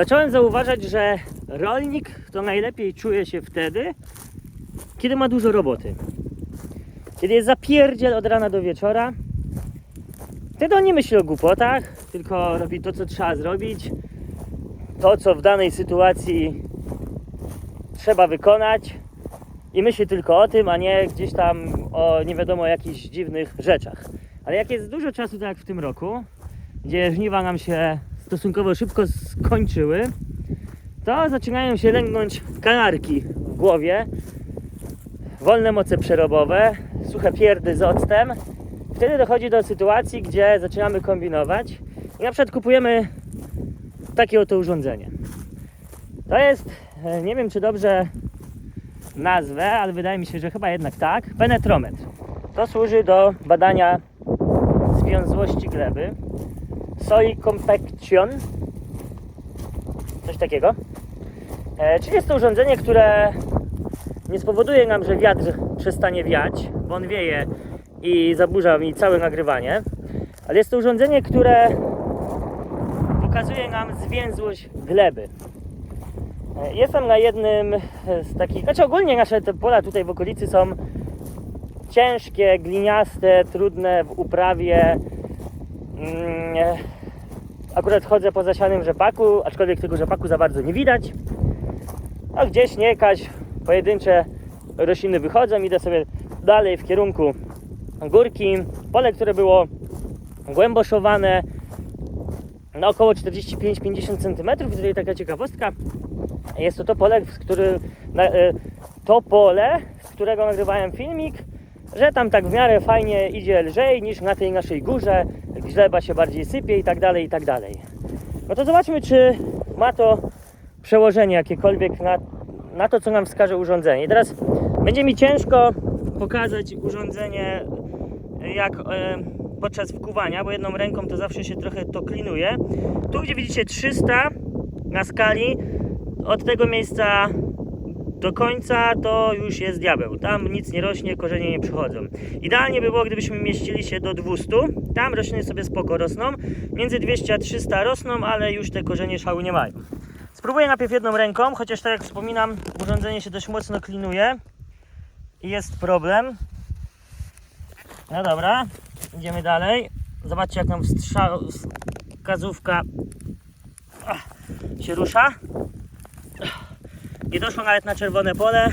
Zacząłem zauważać, że rolnik to najlepiej czuje się wtedy, kiedy ma dużo roboty. Kiedy jest zapierdziel od rana do wieczora, wtedy on nie myśli o głupotach, tylko robi to, co trzeba zrobić, to, co w danej sytuacji trzeba wykonać i myśli tylko o tym, a nie gdzieś tam o nie wiadomo jakichś dziwnych rzeczach. Ale jak jest dużo czasu, tak jak w tym roku, gdzie żniwa nam się stosunkowo szybko skończyły, to zaczynają się lęgnąć kanarki w głowie, wolne moce przerobowe, suche pierdy z octem. Wtedy dochodzi do sytuacji, gdzie zaczynamy kombinować i na przykład kupujemy takie oto urządzenie. To jest, e, nie wiem czy dobrze nazwę, ale wydaje mi się, że chyba jednak tak, penetrometr. To służy do badania związłości gleby. Soil compaction. Coś takiego. E, czyli jest to urządzenie, które nie spowoduje nam, że wiatr przestanie wiać, bo on wieje i zaburza mi całe nagrywanie. Ale jest to urządzenie, które pokazuje nam zwięzłość gleby. E, Jestem na jednym z takich, znaczy ogólnie nasze te pola tutaj w okolicy są ciężkie, gliniaste, trudne w uprawie. Mm, e, Akurat chodzę po zasianym rzepaku, aczkolwiek tego rzepaku za bardzo nie widać. A gdzieś nie jakaś pojedyncze rośliny wychodzą, idę sobie dalej w kierunku górki. Pole, które było głęboszowane na około 45-50 cm. I tutaj taka ciekawostka. Jest to to pole, z e, to pole, z którego nagrywałem filmik, że tam tak w miarę fajnie idzie lżej niż na tej naszej górze, gleba się bardziej sypie i tak dalej, i tak dalej. No to zobaczmy, czy ma to przełożenie jakiekolwiek na, na to, co nam wskaże urządzenie. I teraz będzie mi ciężko pokazać urządzenie jak e, podczas wkuwania, bo jedną ręką to zawsze się trochę to klinuje. Tu gdzie widzicie 300 na skali, od tego miejsca do końca to już jest diabeł. Tam nic nie rośnie, korzenie nie przychodzą. Idealnie by było, gdybyśmy mieścili się do 200. Tam rośliny sobie spoko rosną. Między 200 a 300 rosną, ale już te korzenie szału nie mają. Spróbuję najpierw jedną ręką, chociaż tak jak wspominam, urządzenie się dość mocno klinuje i jest problem. No dobra, idziemy dalej. Zobaczcie jak nam wskazówka ach, się rusza. Nie doszło nawet na czerwone pole.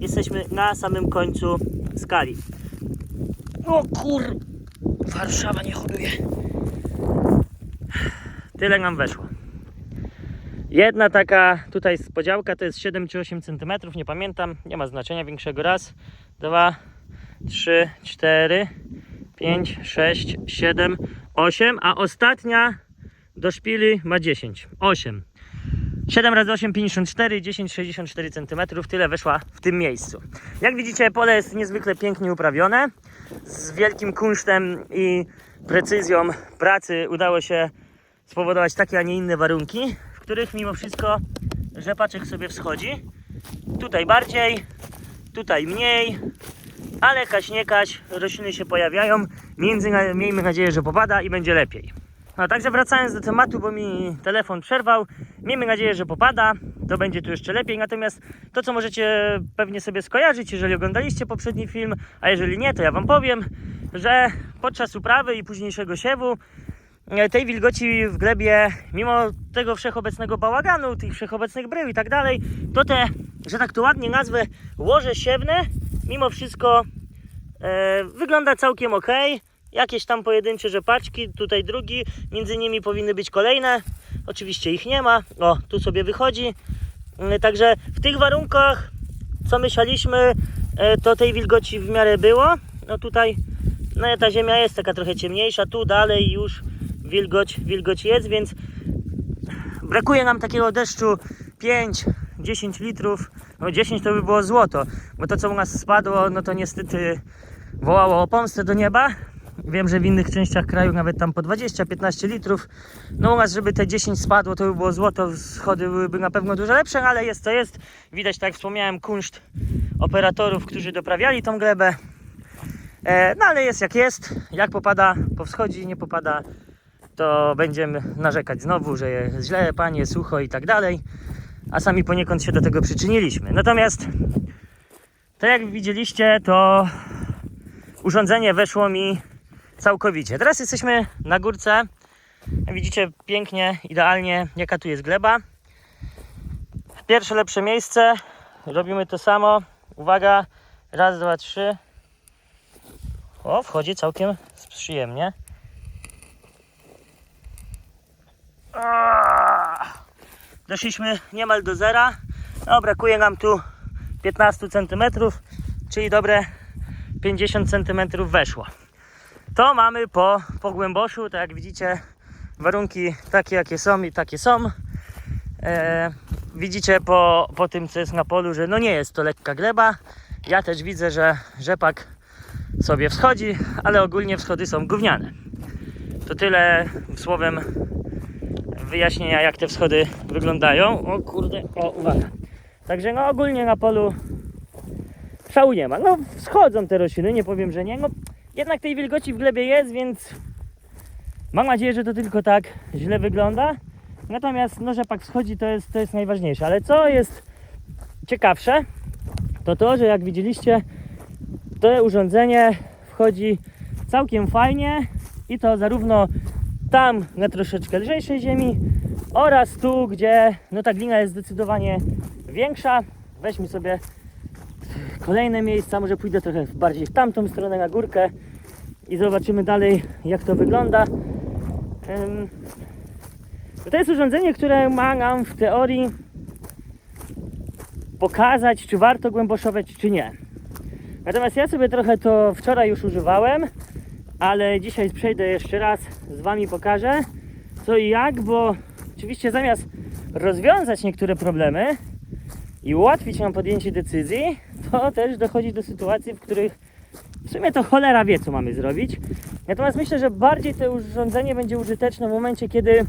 Jesteśmy na samym końcu skali. O kur... Warszawa nie hoduje. Tyle nam weszło. Jedna taka tutaj podziałka to jest 7 czy 8 cm, nie pamiętam, nie ma znaczenia większego. Raz, dwa, trzy, cztery, pięć, sześć, siedem, osiem, a ostatnia do szpili ma 10. 8. 7 razy 8, 54, 10, 64 cm. Tyle weszła w tym miejscu. Jak widzicie, pole jest niezwykle pięknie uprawione. Z wielkim kunsztem i precyzją pracy udało się spowodować takie, a nie inne warunki, w których mimo wszystko rzepaczek sobie wschodzi. Tutaj bardziej, tutaj mniej, ale kaś nie kaś, rośliny się pojawiają. Między, miejmy nadzieję, że popada i będzie lepiej. No także wracając do tematu, bo mi telefon przerwał. Miejmy nadzieję, że popada, to będzie tu jeszcze lepiej. Natomiast to, co możecie pewnie sobie skojarzyć, jeżeli oglądaliście poprzedni film, a jeżeli nie, to ja Wam powiem, że podczas uprawy i późniejszego siewu e, tej wilgoci w glebie, mimo tego wszechobecnego bałaganu, tych wszechobecnych brył i tak dalej, to te, że tak to ładnie nazwę, łoże siewne, mimo wszystko e, wygląda całkiem ok. Jakieś tam pojedyncze rzepaczki, tutaj drugi, między nimi powinny być kolejne. Oczywiście ich nie ma. O, tu sobie wychodzi. E, Także w tych warunkach, co myśleliśmy, e, to tej wilgoci w miarę było. No tutaj no, ta ziemia jest taka trochę ciemniejsza, tu dalej już wilgoć, wilgoć jest, więc brakuje nam takiego deszczu 5-10 litrów. No 10 to by było złoto, bo to co u nas spadło, no to niestety wołało o pomstę do nieba. Wiem, że w innych częściach kraju nawet tam po 20-15 litrów. No u nas, żeby te 10 spadło, to by było złoto. Schody byłyby na pewno dużo lepsze, ale jest to jest. Widać, tak jak wspomniałem, kunszt operatorów, którzy doprawiali tą glebę. E, no ale jest jak jest. Jak popada, powschodzi, nie popada, to będziemy narzekać znowu, że jest źle, panie, sucho i tak dalej, a sami poniekąd się do tego przyczyniliśmy. Natomiast, tak jak widzieliście, to urządzenie weszło mi całkowicie. Teraz jesteśmy na górce. Widzicie pięknie, idealnie, jaka tu jest gleba. Pierwsze lepsze miejsce. Robimy to samo. Uwaga. Raz, dwa, trzy. O, wchodzi całkiem przyjemnie. Doszliśmy niemal do zera. No, brakuje nam tu 15 cm, czyli dobre 50 cm weszło. To mamy po, po głęboszu, tak jak widzicie, warunki takie jakie są i takie są. E, widzicie po, po tym co jest na polu, że no nie jest to lekka gleba. Ja też widzę, że rzepak sobie wschodzi, ale ogólnie wschody są gówniane. To tyle słowem wyjaśnienia jak te wschody wyglądają. O kurde, o uwaga. Także no ogólnie na polu szału nie ma. No wschodzą te rośliny, nie powiem, że nie. No jednak tej wilgoci w glebie jest, więc mam nadzieję, że to tylko tak źle wygląda. Natomiast no rzepak wschodzi to jest, to jest najważniejsze. Ale co jest ciekawsze, to to, że jak widzieliście, to urządzenie wchodzi całkiem fajnie i to zarówno tam na troszeczkę lżejszej ziemi oraz tu, gdzie no ta glina jest zdecydowanie większa. Weźmy sobie kolejne miejsca, może pójdę trochę bardziej w tamtą stronę na górkę i zobaczymy dalej jak to wygląda. To jest urządzenie, które ma nam w teorii pokazać, czy warto głęboszować, czy nie. Natomiast ja sobie trochę to wczoraj już używałem, ale dzisiaj przejdę jeszcze raz z Wami pokażę co i jak, bo oczywiście zamiast rozwiązać niektóre problemy i ułatwić nam podjęcie decyzji, to też dochodzi do sytuacji, w których w sumie to cholera wie, co mamy zrobić. Natomiast myślę, że bardziej to urządzenie będzie użyteczne w momencie, kiedy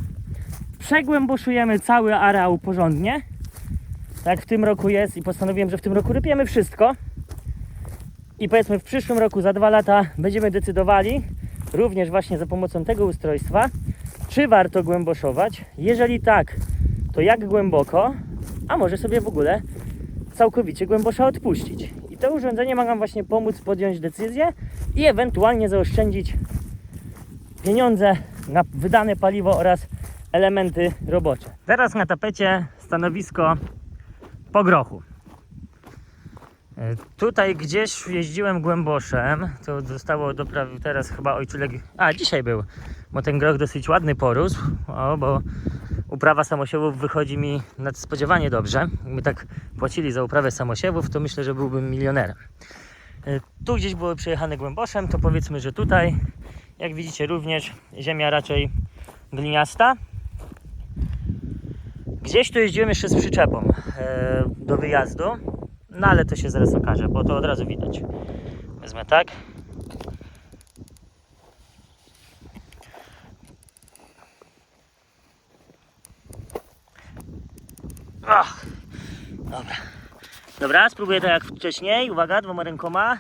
przegłęboszujemy cały areał porządnie. Tak w tym roku jest i postanowiłem, że w tym roku rypiemy wszystko. I powiedzmy w przyszłym roku, za dwa lata będziemy decydowali, również właśnie za pomocą tego ustrojstwa, czy warto głęboszować. Jeżeli tak, to jak głęboko, a może sobie w ogóle całkowicie głębosza odpuścić. I to urządzenie ma nam właśnie pomóc podjąć decyzję i ewentualnie zaoszczędzić pieniądze na wydane paliwo oraz elementy robocze. Teraz na tapecie stanowisko po grochu. E, Tutaj gdzieś jeździłem głęboszem, to zostało doprawił teraz chyba ojczulek, a dzisiaj był, bo ten groch dosyć ładny porósł, o, bo uprawa samosiewów wychodzi mi nadspodziewanie dobrze. Gdyby tak płacili za uprawę samosiewów, to myślę, że byłbym milionerem. E, Tu gdzieś były przejechane głęboszem, to powiedzmy, że tutaj, jak widzicie również, ziemia raczej gliniasta. Gdzieś tu jeździłem jeszcze z przyczepą e, do wyjazdu, no ale to się zaraz okaże, bo to od razu widać. Wezmę tak. Ach, dobra. Dobra, spróbuję tak jak wcześniej. Uwaga, dwoma rękoma.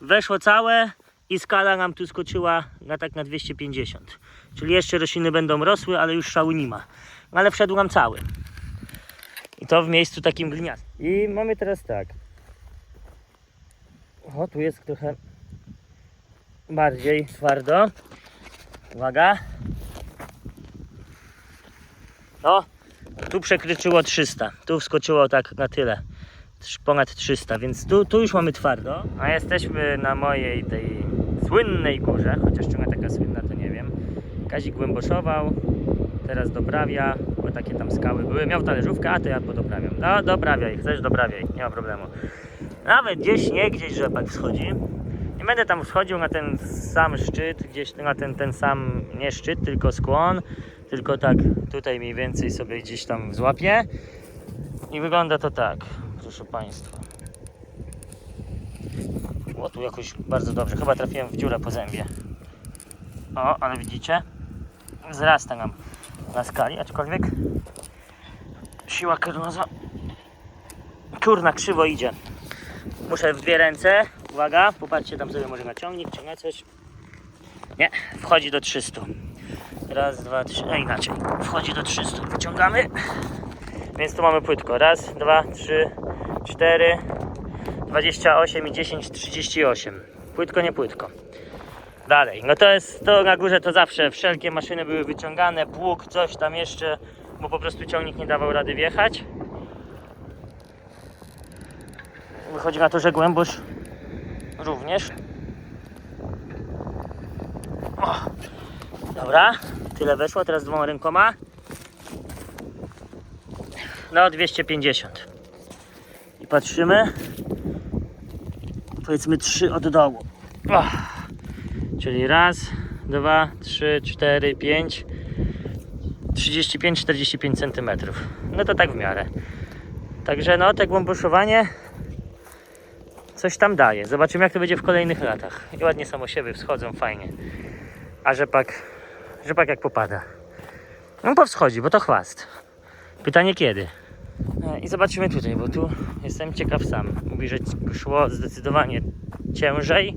Weszło całe i skala nam tu skoczyła na tak na 250. Czyli jeszcze rośliny będą rosły, ale już szału nie ma. Ale wszedł nam cały. I to w miejscu takim gliniastym. I mamy teraz tak. O, tu jest trochę bardziej twardo. Uwaga. No, tu przekroczyło 300. Tu wskoczyło tak na tyle. Ponad 300, więc tu, tu już mamy twardo. A jesteśmy na mojej tej słynnej górze, chociaż czy ona taka słynna, to nie wiem. Kazik głęboszował, teraz doprawia, bo takie tam skały były. Miał talerzówkę, a to ja podoprawiam. No, doprawiaj, chcesz, doprawiaj, nie ma problemu. Nawet gdzieś, nie gdzieś rzepak wschodzi. Będę tam wchodził na ten sam szczyt, gdzieś na ten, ten sam, nie szczyt, tylko skłon, tylko tak tutaj mniej więcej sobie gdzieś tam złapię. I wygląda to tak, proszę Państwa. O, tu jakoś bardzo dobrze, chyba trafiłem w dziurę po zębie. O, ale widzicie? Wzrasta nam na skali, aczkolwiek siła karnoza kurna krzywo idzie. Muszę w dwie ręce, uwaga, popatrzcie tam sobie może na ciągnik czy coś. Nie, wchodzi do 300. Raz, dwa, trzy, a inaczej. Wchodzi do 300. Wyciągamy. Więc tu mamy płytko. Raz, dwa, trzy, cztery, 28 i 10, 38. Płytko, nie płytko. Dalej, no to jest, to na górze to zawsze wszelkie maszyny były wyciągane, pług, coś tam jeszcze, bo po prostu ciągnik nie dawał rady wjechać. Wychodzi na to, że głębosz również. O, dobra, tyle weszło, teraz dwoma rękoma. No 250. I patrzymy. Powiedzmy 3 od dołu. O. Czyli raz, dwa, trzy, cztery, pięć, 35-45 cm. No to tak w miarę. Także no, te głęboszowanie coś tam daje. Zobaczymy jak to będzie w kolejnych latach. I ładnie samosiewy wschodzą, fajnie. A rzepak, rzepak jak popada. No powschodzi, bo to chwast. Pytanie kiedy? E, I zobaczymy tutaj, bo tu jestem ciekaw sam. Mówi, że szło zdecydowanie ciężej,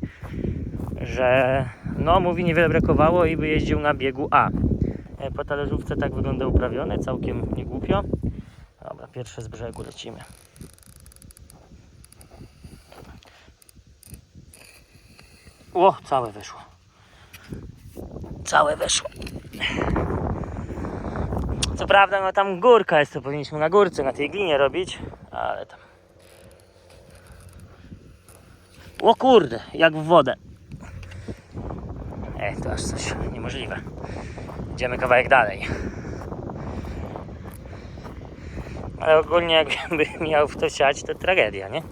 że no mówi niewiele brakowało i by jeździł na biegu A. E, Po talerzówce tak wygląda uprawione, całkiem nie głupio. Dobra, pierwsze z brzegu lecimy. O, całe weszło. Całe weszło. Co prawda, no tam górka jest, to powinniśmy na górce, na tej glinie robić, ale tam. O kurde, jak w wodę. Ej, to aż coś niemożliwe. Idziemy kawałek dalej. Ale ogólnie jakby miał w to siać, to tragedia, nie?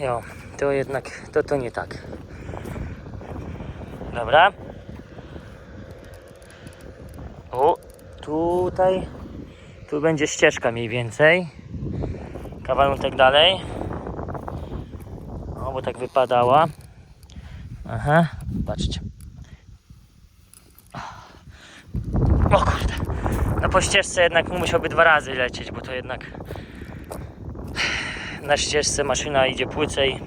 Jo, to jednak, to to nie tak. Dobra. O, tutaj, tu będzie ścieżka mniej więcej. Kawałek dalej. O, bo tak wypadała. Aha, patrzcie. O kurde. No po ścieżce jednak musiałby dwa razy lecieć, bo to jednak na ścieżce maszyna idzie płycej.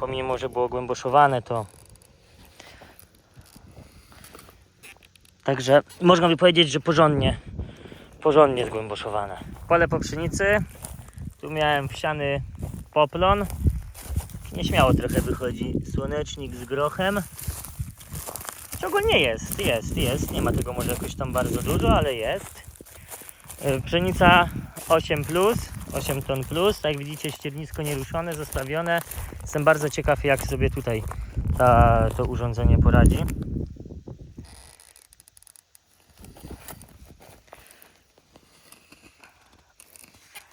Pomimo, że było głęboszowane, to Także można by powiedzieć, że porządnie, porządnie zgłęboszowane. Pole po pszenicy. Tu miałem wsiany poplon. Nieśmiało trochę wychodzi słonecznik z grochem. Czego nie jest, jest, jest. Nie ma tego może jakoś tam bardzo dużo, ale jest. Yy, Pszenica 8 plus, 8 ton plus. Tak widzicie, ściernisko nieruszone, zostawione. Jestem bardzo ciekaw, jak sobie tutaj ta, to urządzenie poradzi.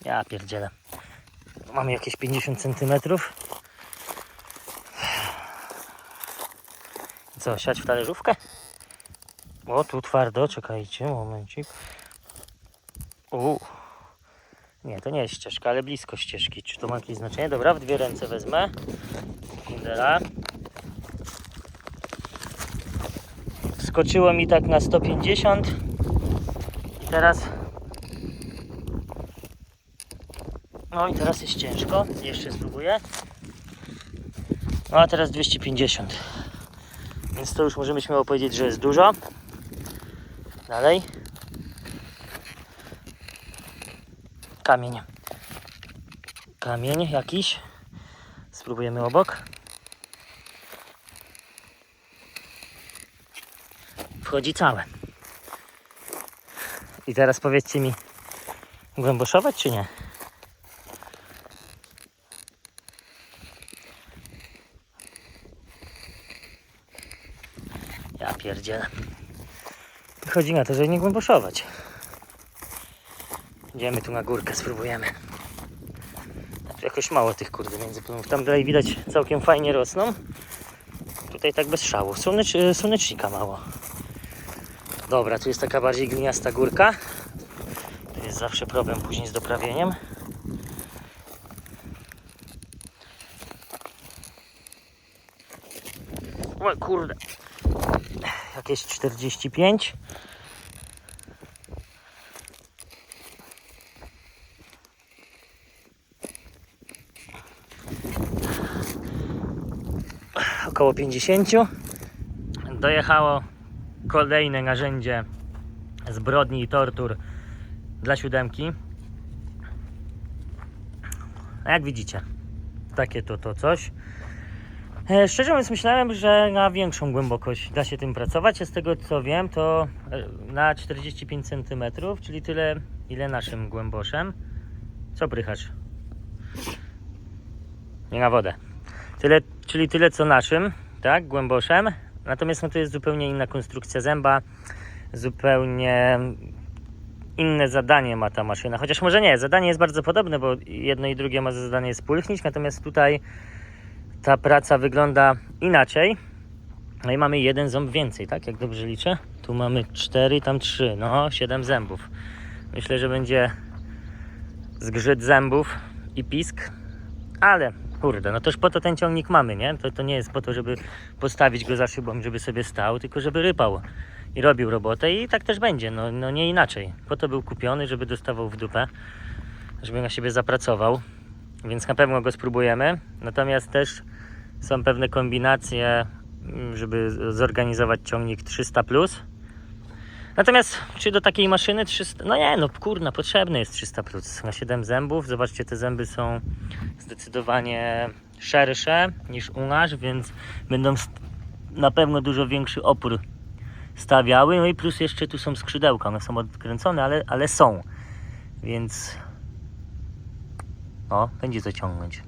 Ja pierdzielę. Mamy jakieś 50 cm. Co, siać w talerzówkę? O, tu twardo, czekajcie, momencik. U. Nie, to nie jest ścieżka, ale blisko ścieżki. Czy to ma jakieś znaczenie? Dobra, w dwie ręce wezmę. Kundela. Skoczyło mi tak na 150. I teraz No i teraz jest ciężko. Jeszcze spróbuję. No a teraz 250. Więc to już możemy śmiało powiedzieć, że jest dużo. Dalej. Kamień. Kamień jakiś. Spróbujemy obok. Wchodzi całe. I teraz powiedzcie mi, głęboszować czy nie? Ja pierdzielę. Chodzi na to, żeby nie głęboszować. Idziemy tu na górkę, spróbujemy. Jakoś mało tych kurde międzyplonów. Tam dalej widać całkiem fajnie rosną. Tutaj tak bez szału. Słonecz, e, słonecznika mało. Dobra, tu jest taka bardziej gliniasta górka. To jest zawsze problem później z doprawieniem. O kurde jakieś 45. Około 50. Dojechało kolejne narzędzie zbrodni i tortur dla siódemki. A jak widzicie, takie to to coś. E, Szczerze mówiąc, myślałem, że na większą głębokość da się tym pracować. Z tego co wiem, to e, na 45 cm, czyli tyle, ile naszym głęboszem. Co prychasz? Nie na wodę. Tyle, czyli tyle co naszym, tak, głęboszem. Natomiast no, to jest zupełnie inna konstrukcja zęba, zupełnie inne zadanie ma ta maszyna. Chociaż może nie, zadanie jest bardzo podobne, bo jedno i drugie ma za zadanie spulchnić, natomiast tutaj ta praca wygląda inaczej. No i mamy jeden ząb więcej, tak? Jak dobrze liczę. Tu mamy cztery, tam trzy. No, siedem zębów. Myślę, że będzie zgrzyt zębów i pisk. Ale kurde, no toż po to ten ciągnik mamy, nie? To, to nie jest po to, żeby postawić go za szybą, żeby sobie stał, tylko żeby rypał i robił robotę i tak też będzie, no, no nie inaczej. Po to był kupiony, żeby dostawał w dupę, żeby na siebie zapracował, więc na pewno go spróbujemy. Natomiast też są pewne kombinacje, mm, żeby zorganizować ciągnik 300 plus. Natomiast czy do takiej maszyny 300? No nie, no kurna, potrzebne jest 300 plus. Na 7 zębów, zobaczcie, te zęby są zdecydowanie szersze niż u nas, więc będą na pewno dużo większy opór stawiały. No i plus jeszcze tu są skrzydełka, one są odkręcone, ale, ale są. Więc o, będzie co ciągnąć.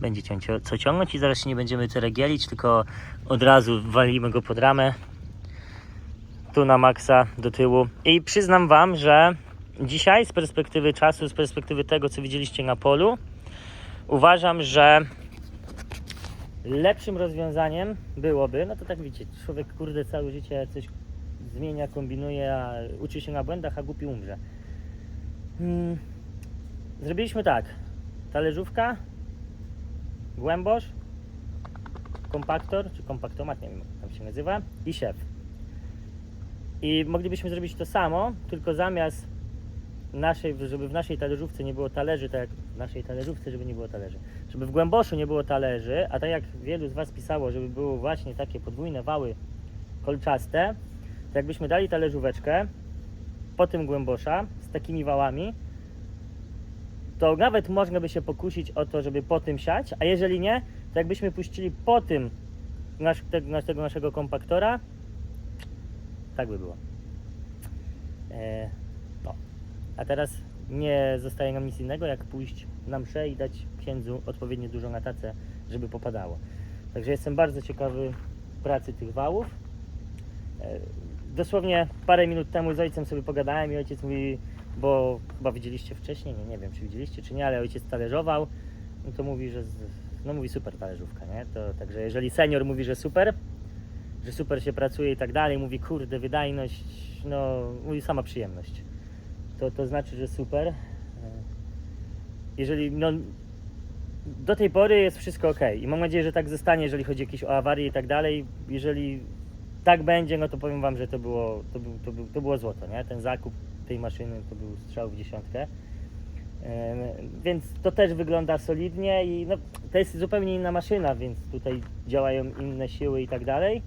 Będzie ciącio- co ciągnąć i zaraz się nie będziemy ceregielić, tylko od razu walimy go pod ramę. Tu na maksa do tyłu. I przyznam Wam, że dzisiaj z perspektywy czasu, z perspektywy tego, co widzieliście na polu, uważam, że lepszym rozwiązaniem byłoby, no to tak widzicie, człowiek kurde całe życie coś zmienia, kombinuje, a uczy się na błędach, a głupi umrze. Hmm. Zrobiliśmy tak. Talerzówka, głębosz, kompaktor, czy kompaktomat, nie wiem jak tam się nazywa, i siew. I moglibyśmy zrobić to samo, tylko zamiast naszej, żeby w naszej talerzówce nie było talerzy, tak jak w naszej talerzówce, żeby nie było talerzy. Żeby w głęboszu nie było talerzy, a tak jak wielu z Was pisało, żeby były właśnie takie podwójne wały kolczaste, to jakbyśmy dali talerzóweczkę po tym głębosza z takimi wałami, to nawet można by się pokusić o to, żeby po tym siać, a jeżeli nie, to jakbyśmy puścili po tym nasz, te, tego naszego kompaktora, tak by było. E, no. A teraz nie zostaje nam nic innego, jak pójść na mszę i dać księdzu odpowiednio dużo na tacę, żeby popadało. Także jestem bardzo ciekawy pracy tych wałów. E, dosłownie parę minut temu z ojcem sobie pogadałem i ojciec mówi, bo chyba widzieliście wcześniej, nie, nie wiem czy widzieliście czy nie, ale ojciec talerzował, no to mówi, że z, no mówi super talerzówka, nie? To, także jeżeli senior mówi, że super, że super się pracuje i tak dalej, mówi kurde wydajność, no mówi sama przyjemność. To, to znaczy, że super. E, Jeżeli no, do tej pory jest wszystko ok i mam nadzieję, że tak zostanie, jeżeli chodzi jakieś o awarie i tak dalej. Jeżeli tak będzie, no to powiem Wam, że to było, to, to, to było złoto, nie? Ten zakup tej maszyny to był strzał w dziesiątkę. Więc to też wygląda solidnie i no, to jest zupełnie inna maszyna, więc tutaj działają inne siły i tak dalej,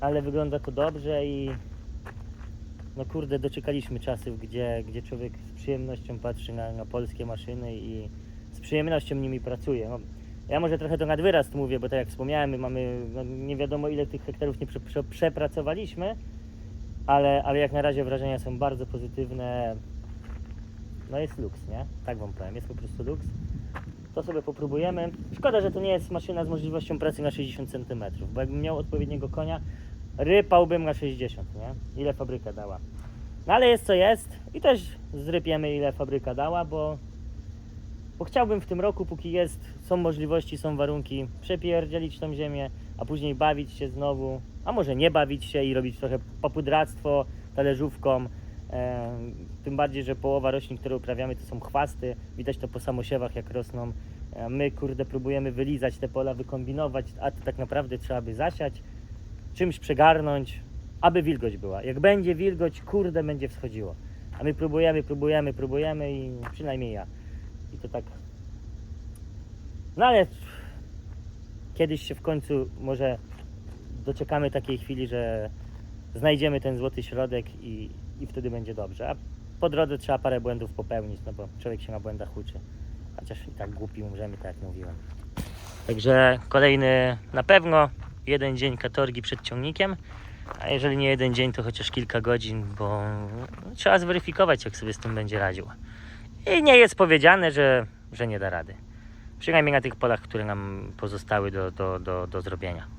ale wygląda to dobrze i no kurde, doczekaliśmy czasów, gdzie, gdzie człowiek z przyjemnością patrzy na, na polskie maszyny i z przyjemnością nimi pracuje. No, ja może trochę to nad wyraz mówię, bo tak jak wspomniałem, my mamy no, nie wiadomo ile tych hektarów nie prze, prze, przepracowaliśmy, ale, ale jak na razie wrażenia są bardzo pozytywne. No jest luks, nie? Tak wam powiem, jest po prostu luks. To sobie popróbujemy. Szkoda, że to nie jest maszyna z możliwością pracy na 60 cm, bo jakbym miał odpowiedniego konia, rypałbym na 60, nie? Ile fabryka dała. No ale jest co jest i też zrypiemy ile fabryka dała, bo, bo chciałbym w tym roku, póki jest, są możliwości, są warunki, przepierdzielić tą ziemię, a później bawić się znowu, a może nie bawić się i robić trochę popudractwo talerzówką. E, tym bardziej, że połowa roślin, które uprawiamy, to są chwasty. Widać to po samosiewach, jak rosną. A my, kurde, próbujemy wylizać te pola, wykombinować, a to tak naprawdę trzeba by zasiać, czymś przegarnąć, aby wilgoć była. Jak będzie wilgoć, kurde, będzie wschodziło. A my próbujemy, próbujemy, próbujemy i przynajmniej ja. I to tak. No ale kiedyś się w końcu może doczekamy takiej chwili, że znajdziemy ten złoty środek i, i wtedy będzie dobrze. A po drodze trzeba parę błędów popełnić, no bo człowiek się na błędach uczy. Chociaż i tak głupi umrzemy, tak jak mówiłem. Także kolejny na pewno jeden dzień katorgi przed ciągnikiem, a jeżeli nie jeden dzień, to chociaż kilka godzin, bo trzeba zweryfikować, jak sobie z tym będzie radził. I nie jest powiedziane, że, że nie da rady. Przynajmniej na tych polach, które nam pozostały do, do, do, do zrobienia.